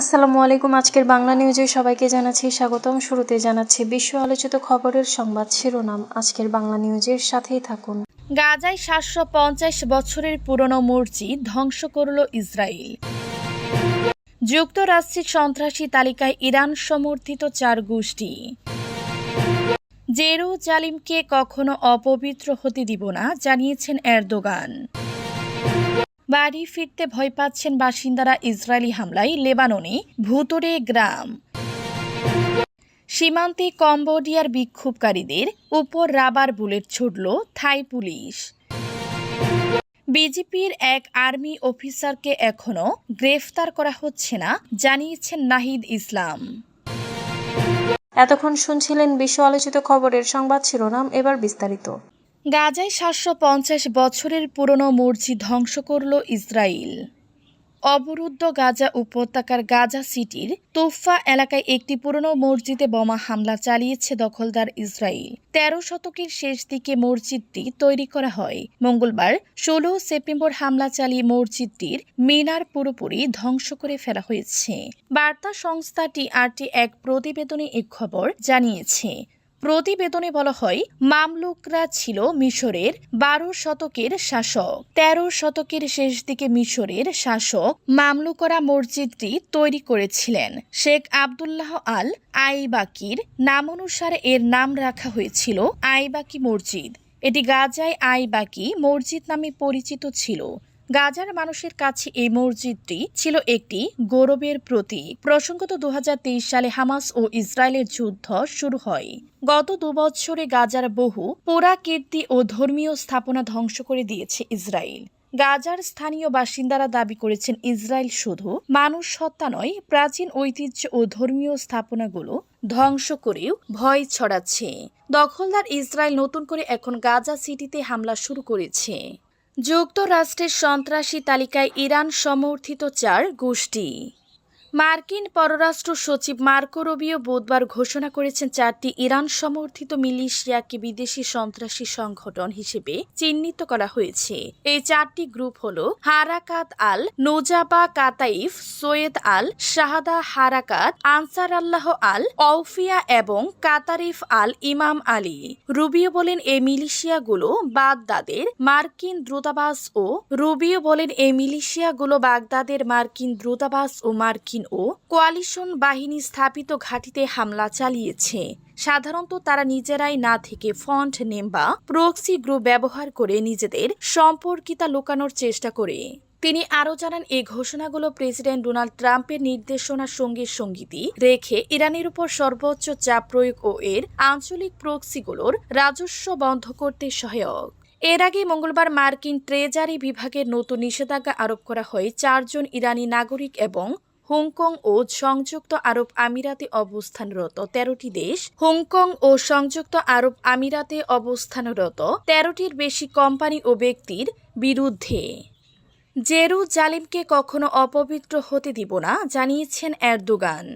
আসসালামু আলাইকুম, আজকের বাংলা নিউজে সবাইকে জানাচ্ছি স্বাগতম। শুরুতে জানাচ্ছি বিশ্ব আলোচিত খবরের সংবাদ শিরোনাম। আজকের বাংলা নিউজের সাথেই থাকুন। গাজায় সাতশো পঞ্চাশ বছরের পুরনো মসজিদ ধ্বংস করল ইসরায়েল যুক্তরাষ্ট্রের সন্ত্রাসী তালিকায় ইরান সমর্থিত চার গোষ্ঠী। জেরুজালিমকে কখনো অপবিত্র হতে দিব না, জানিয়েছেন এরদোগান। বাড়ি ফিরতে ভয় পাচ্ছেন বাসিন্দারা ইসরায়েলি হামলায় লেবাননে ভুতুরে গ্রাম। সীমান্তে কম্বোডিয়ার বিক্ষোভকারীদের উপর রাবার বুলেট ছুটল থাই পুলিশ। বিজেপির এক আর্মি অফিসারকে এখনও গ্রেফতার করা হচ্ছে না, জানিয়েছেন নাহিদ ইসলাম। এতক্ষণ শুনছিলেন বিশ্ব আলোচিত খবরের সংবাদ শিরোনাম, এবার বিস্তারিত। গাজায় সাতশো পঞ্চাশ বছরের পুরনো মসজিদ ধ্বংস করল ইসরায়েল অবরুদ্ধ গাজা উপত্যকার গাজা সিটির তোফা এলাকায় একটি পুরনো মসজিদে বোমা হামলা চালিয়েছে দখলদার ইসরায়েল তেরো শতকের শেষ দিকে মসজিদটি তৈরি করা হয়। মঙ্গলবার ষোলো সেপ্টেম্বর হামলা চালিয়ে মসজিদটির মিনার পুরোপুরি ধ্বংস করে ফেলা হয়েছে। বার্তা সংস্থা টিআরটি এক প্রতিবেদনে এ খবর জানিয়েছে। প্রতিবেদনে বলা হয়, মামলুকরা ছিল মিশরের বারো শতকের শাসক। তেরো শতকের শেষ দিকে মিশরের শাসক মামলুকরা মসজিদটি তৈরি করেছিলেন। শেখ আবদুল্লাহ আল আইবাকির নামানুসারে এর নাম রাখা হয়েছিল আইবাকি মসজিদ। এটি গাজায় আইবাকি মসজিদ নামে পরিচিত ছিল। গাজার মানুষের কাছে এই মসজিদটি ছিল একটি গৌরবের প্রতীক। প্রসঙ্গত দু হাজার তেইশ সালে হামাস ও ইসরায়েলের যুদ্ধ শুরু হয়। গত দুবছরে গাজার বহু পুরাকীর্তি ও ধর্মীয় স্থাপনা ধ্বংস করে দিয়েছে ইসরায়েল। গাজার স্থানীয় বাসিন্দারা দাবি করেছেন ইসরায়েল শুধু মানুষ হত্যা নয়, প্রাচীন ঐতিহ্য ও ধর্মীয় স্থাপনাগুলো ধ্বংস করেও ভয় ছড়াচ্ছে। দখলদার ইসরায়েল নতুন করে এখন গাজা সিটিতে হামলা শুরু করেছে। যুক্তরাষ্ট্রের সন্ত্রাসী তালিকায় ইরান সমর্থিত চার গোষ্ঠী। মার্কিন পররাষ্ট্র সচিব মার্কো রবিও বুধবার ঘোষণা করেছেন চারটি ইরান সমর্থিত মিলিশিয়াকে বিদেশি সন্ত্রাসী সংগঠন হিসেবে চিহ্নিত করা হয়েছে। এই চারটি গ্রুপ হল হারাকাত আল নোজাবা কাতাইফ, সৈয়দ আল শাহাদা হারাকাত, আনসার আল্লাহ আল অউফিয়া এবং কাতারিফ আল ইমাম আলী। রুবিও বলেন এই মিলিশিয়াগুলো বাগদাদের মার্কিন দ্রুতাবাস ও রুবিও বলেন এই মিলিশিয়াগুলো বাগদাদের মার্কিন দ্রুতাবাস ও মার্কিন ও কোয়ালিশন বাহিনী স্থাপিত ঘাঁটিতে হামলা চালিয়েছে। সাধারণত তারা নিজেরাই না থেকে ফন্ট নেম বা প্রক্সি গ্রুপ ব্যবহার করে নিজেদের সম্পর্কিতা লুকানোর চেষ্টা করে। তিনি আরও জানান এই ঘোষণাগুলো প্রেসিডেন্ট ডোনাল্ড ট্রাম্পের নির্দেশনার সঙ্গে সঙ্গীতি রেখে ইরানের উপর সর্বোচ্চ চাপ প্রয়োগ ও এর আঞ্চলিক প্রক্সিগুলোর রাজস্ব বন্ধ করতে সহায়ক। এর আগে মঙ্গলবার মার্কিন ট্রেজারি বিভাগের নতুন নিষেধাজ্ঞা আরোপ করা হয় চারজন ইরানি নাগরিক এবং হংকং ও সংযুক্ত আরব আমিরাতে অবস্থানরত তেরোটি দেশ, হংকং ও সংযুক্ত আরব আমিরাতে অবস্থানরত তেরোটির বেশি কোম্পানি ও ব্যক্তির বিরুদ্ধে। জেরু জালিমকে কখনো অপবিত্র হতে দিব না, জানিয়েছেন এরদোগান।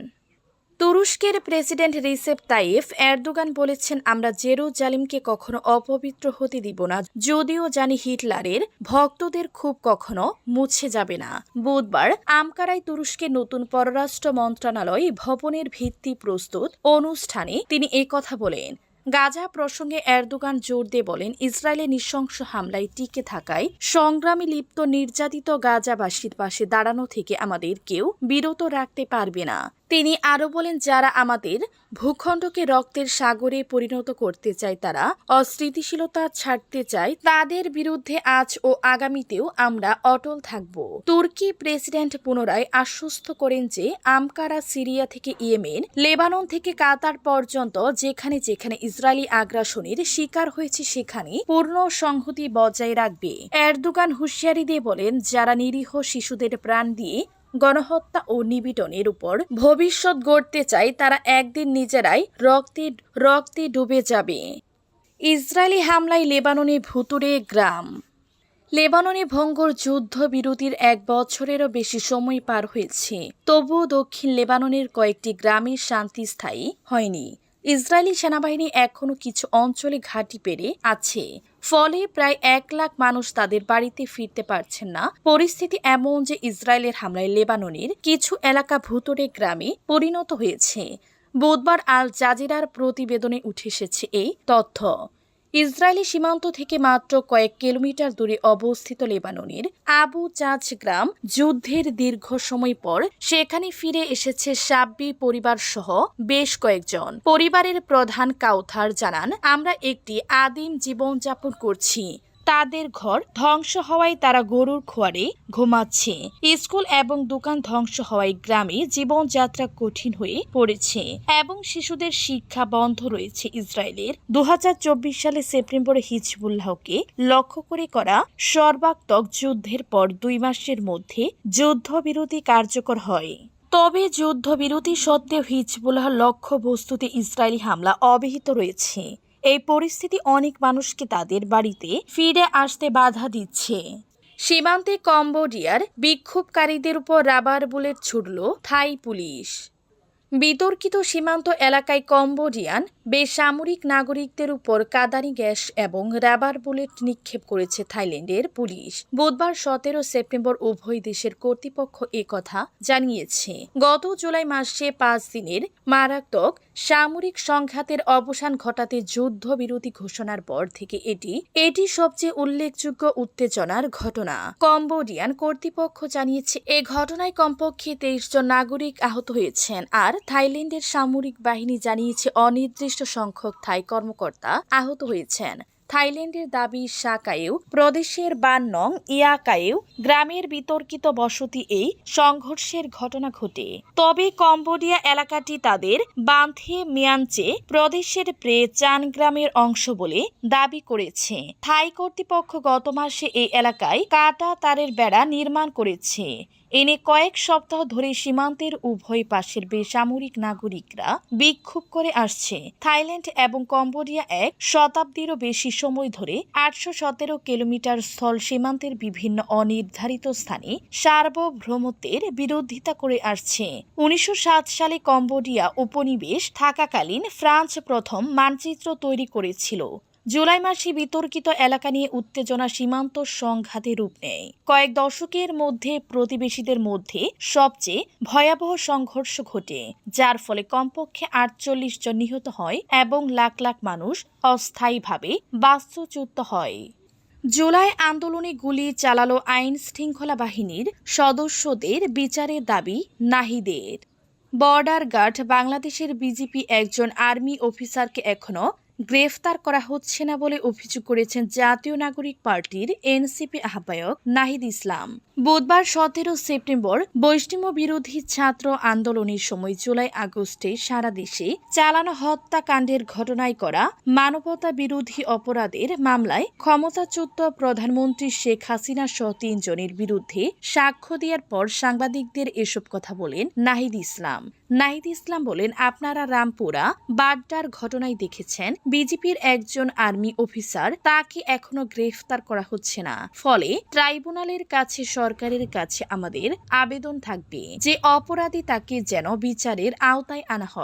তুরস্কের প্রেসিডেন্ট রিসেপ তাইফ এরদোগান বলেছেন, আমরা জেরু জালিমকে কখনো অপবিত্র হতে দিব না। যদিও জানি হিটলারের ভক্তদের খুব কখনো মুছে যাবে না। বুধবার আমকারায় তুরস্কের নতুন পররাষ্ট্র মন্ত্রণালয় ভবনের ভিত্তি প্রস্তুত অনুষ্ঠানে তিনি কথা বলেন। গাজা প্রসঙ্গে এরদোগান জোর দিয়ে বলেন ইসরায়েলের নৃশংস হামলায় টিকে থাকায় সংগ্রামী লিপ্ত নির্যাতিত গাজাবাসীর পাশে দাঁড়ানো থেকে আমাদের কেউ বিরত রাখতে পারবে না। তিনি আরও বলেন, যারা আমাদের ভূখণ্ডকে রক্তের সাগরে পরিণত করতে চায়, তারা অস্থিতিশীলতা ছাড়তে চায়, তাদের বিরুদ্ধে আজ ও আগামীতেও আমরা অটল থাকব। তুর্কি প্রেসিডেন্ট পুনরায় আশ্বস্ত করেন যে, আমকারা সিরিয়া থেকে ইয়েমেন, লেবানন থেকে কাতার পর্যন্ত যেখানে যেখানে ইসরায়েলি আগ্রাসনের শিকার হয়েছে, সেখানে পূর্ণ সংহতি বজায় রাখবে। এরদোগান হুঁশিয়ারি দিয়ে বলেন, যারা নিরীহ শিশুদের প্রাণ দিয়ে গণহত্যা ও নিবিটনের উপর ভবিষ্যৎ গড়তে চায় তারা একদিন নিজেরাই রক্তে রক্তে ডুবে যাবে। ইসরায়েলি হামলায় লেবাননে ভুতুরে গ্রাম। লেবাননে ভঙ্গর যুদ্ধ বিরতির এক বছরেরও বেশি সময় পার হয়েছে। তবুও দক্ষিণ লেবাননের কয়েকটি গ্রামের শান্তি স্থায়ী হয়নি। ইসরায়েলি সেনাবাহিনী এখনও কিছু অঞ্চলে ঘাঁটি পেরে আছে। ফলে প্রায় এক লাখ মানুষ তাদের বাড়িতে ফিরতে পারছেন না। পরিস্থিতি এমন যে ইসরায়েলের হামলায় লেবাননের কিছু এলাকা ভূতরে গ্রামে পরিণত হয়েছে। বুধবার আল জাজিরার প্রতিবেদনে উঠে এসেছে এই তথ্য। ইসরায়েলি সীমান্ত থেকে মাত্র কয়েক কিলোমিটার দূরে অবস্থিত লেবাননের আবু চাঁচ গ্রাম যুদ্ধের দীর্ঘ সময় পর সেখানে ফিরে এসেছে সাব্বি পরিবার সহ বেশ কয়েকজন। পরিবারের প্রধান কাউথার জানান, আমরা একটি আদিম জীবনযাপন করছি। তাদের ঘর ধ্বংস হওয়ায় তারা গরুর খোয়ারে ঘুমাচ্ছে। স্কুল এবং দোকান ধ্বংস হওয়ায় গ্রামে জীবনযাত্রা কঠিন হয়ে পড়েছে এবং শিশুদের শিক্ষা বন্ধ রয়েছে ইসরায়েলের। দু সালে সেপ্টেম্বরে হিজবুল্লাহকে লক্ষ্য করে করা সর্বাত্মক যুদ্ধের পর দুই মাসের মধ্যে যুদ্ধবিরতি কার্যকর হয়। তবে যুদ্ধবিরতি সত্ত্বেও হিজবুল্লাহ লক্ষ্য বস্তুতে ইসরায়েলি হামলা অব্যাহত রয়েছে। এই পরিস্থিতি অনেক মানুষকে তাদের বাড়িতে ফিরে আসতে বাধা দিচ্ছে। সীমান্তে কম্বোডিয়ার বিক্ষোভকারীদের উপর রাবার বুলেট ছুড়ল থাই পুলিশ। বিতর্কিত সীমান্ত এলাকায় কম্বোডিয়ান বেসামরিক নাগরিকদের উপর কাদানি গ্যাস এবং রাবার বুলেট নিক্ষেপ করেছে থাইল্যান্ডের পুলিশ। বুধবার সতেরো সেপ্টেম্বর উভয় দেশের কর্তৃপক্ষ কথা জানিয়েছে। গত জুলাই মাসে পাঁচ দিনের মারাত্মক সামরিক সংঘাতের অবসান ঘটাতে যুদ্ধবিরতি ঘোষণার পর থেকে এটি এটি সবচেয়ে উল্লেখযোগ্য উত্তেজনার ঘটনা। কম্বোডিয়ান কর্তৃপক্ষ জানিয়েছে, এ ঘটনায় কমপক্ষে তেইশ জন নাগরিক আহত হয়েছেন। আর থাইল্যান্ডের সামরিক বাহিনী জানিয়েছে, অনির্দিষ্ট সংখ্যক থাই কর্মকর্তা আহত হয়েছেন। থাইল্যান্ডের দাবি সাকায়েও প্রদেশের বাননং, ইয়াকায়েও গ্রামের বিতর্কিত বসতি এই সংঘর্ষের ঘটনা ঘটে। তবে কম্বোডিয়া এলাকাটি তাদের বান্ধে মিয়ানচে প্রদেশের প্রে চান গ্রামের অংশ বলে দাবি করেছে। থাই কর্তৃপক্ষ গত মাসে এই এলাকায় কাটা তারের বেড়া নির্মাণ করেছে। এনে কয়েক সপ্তাহ ধরে সীমান্তের উভয় পাশের বেসামরিক নাগরিকরা বিক্ষোভ করে আসছে। থাইল্যান্ড এবং কম্বোডিয়া এক শতাব্দীরও বেশি সময় ধরে আটশো সতেরো কিলোমিটার স্থল সীমান্তের বিভিন্ন অনির্ধারিত স্থানে সার্বভৌমত্বের বিরোধিতা করে আসছে। উনিশশো সাত সালে কম্বোডিয়া উপনিবেশ থাকাকালীন ফ্রান্স প্রথম মানচিত্র তৈরি করেছিল। জুলাই মাসে বিতর্কিত এলাকা নিয়ে উত্তেজনা সীমান্ত সংঘাতে রূপ নেয়। কয়েক দশকের মধ্যে প্রতিবেশীদের মধ্যে সবচেয়ে ভয়াবহ সংঘর্ষ ঘটে, যার ফলে কমপক্ষে আটচল্লিশ জন নিহত হয় এবং লাখ লাখ মানুষ অস্থায়ীভাবে বাস্তুচ্যুত হয়। জুলাই আন্দোলনে গুলি চালালো আইন শৃঙ্খলা বাহিনীর সদস্যদের বিচারের দাবি নাহিদের। বর্ডার গার্ড বাংলাদেশের বিজেপি একজন আর্মি অফিসারকে এখনও গ্রেফতার করা হচ্ছে না বলে অভিযোগ করেছেন জাতীয় নাগরিক পার্টির এনসিপি আহ্বায়ক নাহিদ ইসলাম। বুধবার সতেরো সেপ্টেম্বর বৈষ্ণব বিরোধী ছাত্র আন্দোলনের সময় জুলাই আগস্টে সারা দেশে চালানো হত্যাকাণ্ডের ঘটনায় করা মানবতা বিরোধী অপরাধের মামলায় ক্ষমতাচ্যুত প্রধানমন্ত্রী শেখ হাসিনা সহ তিনজনের বিরুদ্ধে সাক্ষ্য দেওয়ার পর সাংবাদিকদের এসব কথা বলেন নাহিদ ইসলাম। নাহিদ ইসলাম বলেন, আপনারা রামপুরা বাড্ডার ঘটনায় দেখেছেন, বিজেপির একজন আর্মি অফিসার তাকে এখনও গ্রেফতার করা হচ্ছে না। ফলে ট্রাইব্যুনালের কাছে, সরকারের কাছে আমাদের আবেদন থাকবে যে অপরাধী তাকে যেন বিচারের আওতায় আনা হয়।